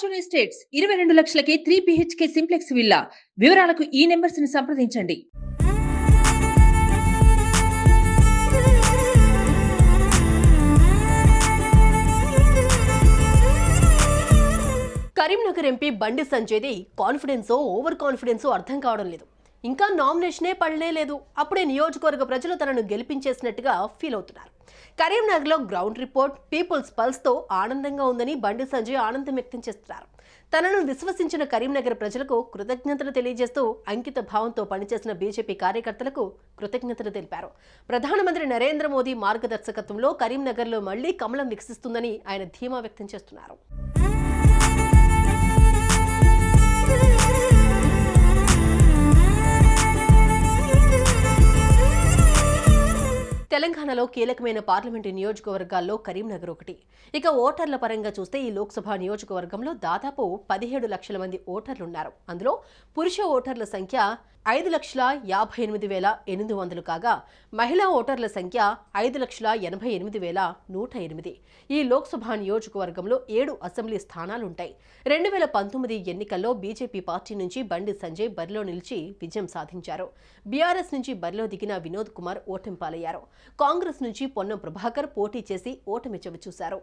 Fortune Estates ఇరవై రెండు లక్షలకే త్రీ బిహెచ్కే సింప్లెక్స్ విల్లా వివరాలకు ఈ నెంబర్స్ని సంప్రదించండి. కరీంనగర్ ఎంపీ బండి సంజయ్ది కాన్ఫిడెన్సో ఓవర్ కాన్ఫిడెన్సో అర్థం కావడం లేదు. ఇంకా నామినేషనే పడనే లేదు. అప్పుడే నియోజకవర్గ ప్రజలు తనను గెలిపించేసినట్టుగా ఫీల్ అవుతున్నారు. కరీంనగర్లో గ్రౌండ్ రిపోర్ట్ పీపుల్స్ పల్స్తో ఆనందంగా ఉందని బండి సంజయ్ ఆనందం వ్యక్తం చేస్తున్నారు. తనను విశ్వసించిన కరీంనగర్ ప్రజలకు కృతజ్ఞతలు తెలియజేస్తూ అంకిత భావంతో పనిచేసిన బీజేపీ కార్యకర్తలకు కృతజ్ఞతలు తెలిపారు. ప్రధానమంత్రి నరేంద్ర మోదీ మార్గదర్శకత్వంలో కరీంనగర్లో మళ్ళీ కమలం వికసిస్తుందని ఆయన ధీమా వ్యక్తం చేస్తున్నారు. తెలంగాణలో కీలకమైన పార్లమెంటు నియోజకవర్గాల్లో కరీంనగర్ ఒకటి. ఇక ఓటర్ల పరంగా చూస్తే ఈ లోక్సభ నియోజకవర్గంలో దాదాపు పదిహేడు లక్షల మంది ఓటర్లున్నారు. అందులో పురుష ఓటర్ల సంఖ్య ఐదు లక్షల యాభై ఎనిమిది వేల ఎనిమిది వందలు కాగా మహిళా ఓటర్ల సంఖ్య ఐదు లక్షల ఎనభై ఎనిమిది వేల నూట ఎనిమిది. ఈ లోక్సభ నియోజకవర్గంలో ఏడు అసెంబ్లీ స్థానాలుంటాయి. రెండు వేల పంతొమ్మిది ఎన్నికల్లో బీజేపీ పార్టీ నుంచి బండి సంజయ్ బరిలో నిలిచి విజయం సాధించారు. బీఆర్ఎస్ నుంచి బరిలో దిగిన వినోద్ కుమార్ ఓటమి పాలయ్యారు కాంగ్రెస్ నుంచి పొన్నం ప్రభాకర్ పోటీ చేసి ఓటమి చవిచూశారు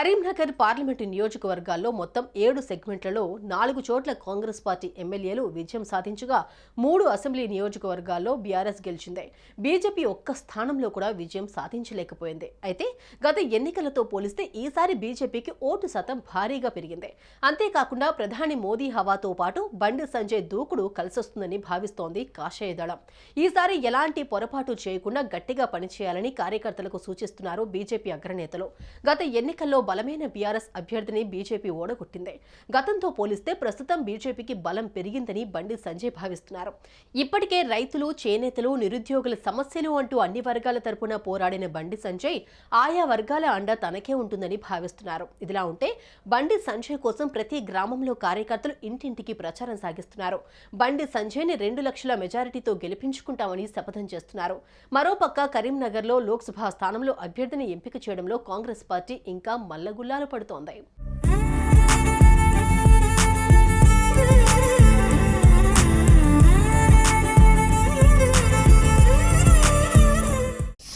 కరీంనగర్ పార్లమెంటు నియోజకవర్గాల్లో మొత్తం ఏడు సెగ్మెంట్లలో నాలుగు చోట్ల కాంగ్రెస్ పార్టీ ఎమ్మెల్యేలు విజయం సాధించగా మూడు అసెంబ్లీ నియోజకవర్గాల్లో బీఆర్ఎస్ గెలిచింది. బీజేపీ ఒక్క స్థానంలో కూడా విజయం సాధించలేకపోయింది. అయితే గత ఎన్నికలతో పోలిస్తే ఈసారి బీజేపీకి ఓటు శాతం భారీగా పెరిగింది. అంతేకాకుండా ప్రధాని మోదీ హవాతో పాటు బండి సంజయ్ దూకుడు కలిసొస్తుందని భావిస్తోంది కాషాయ దళం. ఈసారి ఎలాంటి పొరపాటు చేయకుండా గట్టిగా పనిచేయాలని కార్యకర్తలకు సూచిస్తున్నారు బీజేపీ అగ్రనేతలు. గత ఎన్నికల్లో బలమైన బీఆర్ఎస్ అభ్యర్థిని బీజేపీ ఓడగొట్టింది. గతంతో పోలిస్తే ప్రస్తుతం బీజేపీకి బలం పెరిగిందని బండి సంజయ్ భావిస్తున్నారు. ఇప్పటికే రైతులు చేనేతలు నిరుద్యోగుల సమస్యలు అంటూ అన్ని వర్గాల తరపున పోరాడిన బండి సంజయ్ ఆయా వర్గాల అండ తనకే ఉంటుందని భావిస్తున్నారు. ఇదిలా ఉంటే బండి సంజయ్ కోసం ప్రతి గ్రామంలో కార్యకర్తలు ఇంటింటికి ప్రచారం సాగిస్తున్నారు. బండి సంజయ్ని రెండు లక్షల మెజారిటీతో గెలిపించుకుంటామని శపథం చేస్తున్నారు. మరోపక్క కరీంనగర్లో లోక్సభ స్థానంలో అభ్యర్థిని ఎంపిక చేయడంలో కాంగ్రెస్ పార్టీ ఇంకా అల్లగుల్లాలు పడుతోంది.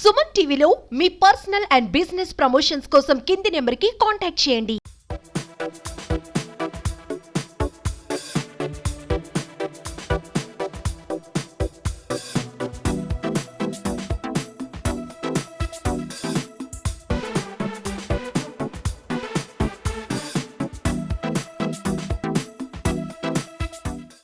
సుమన్ టీవీలో మీ పర్సనల్ అండ్ బిజినెస్ ప్రమోషన్స్ కోసం కింది నెంబర్కి కాంటాక్ట్ చేయండి.